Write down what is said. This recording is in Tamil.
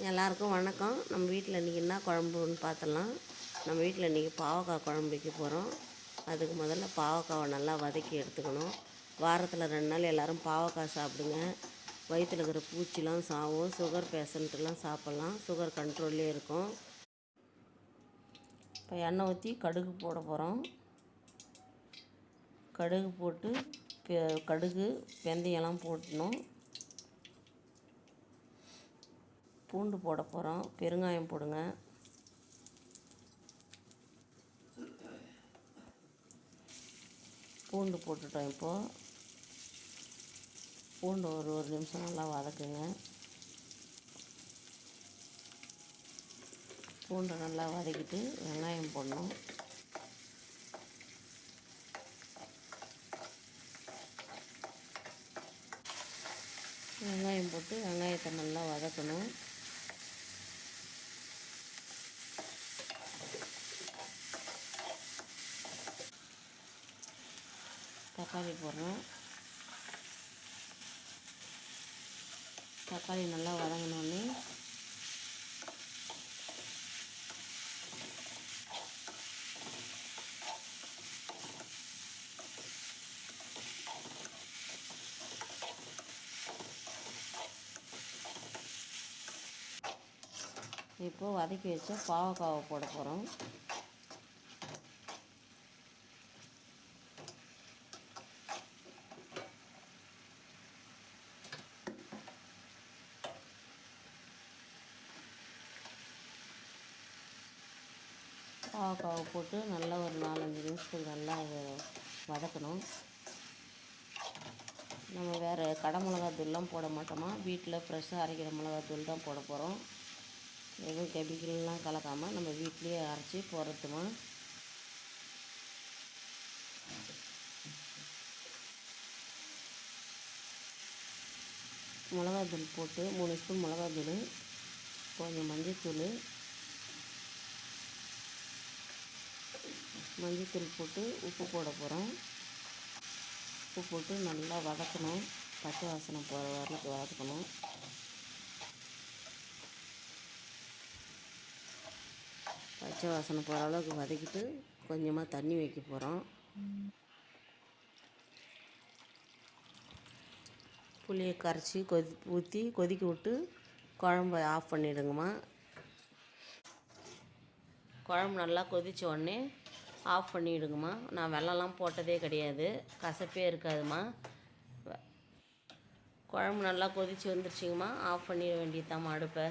எல்லாருக்கும் வணக்கம். நம்ம வீட்டில் இன்றைக்கி என்ன குழம்புன்னு பார்த்துடலாம் நம்ம வீட்டில் இன்றைக்கி பாவக்காய் குழம்பு வைக்க போகிறோம் அதுக்கு முதல்ல பாவக்காவை நல்லா வதக்கி எடுத்துக்கணும். வாரத்தில் ரெண்டு நாள் எல்லோரும் பாவக்காய் சாப்பிடுங்க. வயிற்றில் இருக்கிற பூச்சிலாம் சாவும் சுகர் பேஷண்ட்டுலாம் சாப்பிட்லாம். சுகர் கண்ட்ரோல்லே இருக்கும். இப்போ எண்ணெய் ஊற்றி கடுகு போட போகிறோம் கடுகு போட்டு பெ- கடுகு வெந்தயம்லாம் போட்டணும் பூண்டு போட போகிறோம் பெருங்காயம் போடுங்க. பூண்டு போட்டுட்டோம் இப்போது பூண்டு ஒரு ஒரு நிமிஷம் நல்லா வதக்குங்க. பூண்டை நல்லா வதக்கிட்டு வெங்காயம் போடணும். வெங்காயம் போட்டு வெங்காயத்தை நல்லா வதக்கணும். தக்காளி போடுறோம் தக்காளி நல்லா வதங்கினோடனே இப்போது வதக்கி வச்ச பாவக்காவை போட போகிறோம் பாவக்காவை போட்டு நல்லா ஒரு நாலஞ்சு நிமிஷத்துக்கு நல்லா வதக்கணும். நம்ம வேறு கடை மிளகாத்தூள்லாம் போட மாட்டோமா? வீட்டில் ஃப்ரெஷ்ஷாக அரைக்கிற மிளகாத்தூள் தான் போட போகிறோம் எதுவும் கெமிக்கல்லாம் கலக்காமல் நம்ம வீட்லேயே அரைச்சி போடுறதுமா? மிளகாத்தூள் போட்டு மூணு ஸ்பூன் மிளகாத்தூள் கொஞ்சம் மஞ்சத்தூள் மஞ்சள்தூள் போட்டு உப்பு போட போகிறோம் உப்பு போட்டு நல்லா வதக்கணும். பச்சை வாசனை போகிற வரலுக்கு வதக்கணும். பச்சை வாசனை போகிற அளவுக்கு வதக்கிட்டு கொஞ்சமாக தண்ணி வைக்க போகிறோம் புளியை கரைச்சி கொதி ஊற்றி கொதிக்க விட்டு குழம்ப ஆஃப் பண்ணிவிடுங்கம்மா குழம்பு நல்லா கொதித்த உடனே ஆஃப் பண்ணிவிடுங்கம்மா நான் வெள்ளம்லாம் போட்டதே கிடையாது. கசப்பே இருக்காதும்மா. குழம்பு நல்லா கொதிச்சு வந்துருச்சுங்கம்மா. ஆஃப் பண்ணிட வேண்டியதாம்மா அடுப்பை.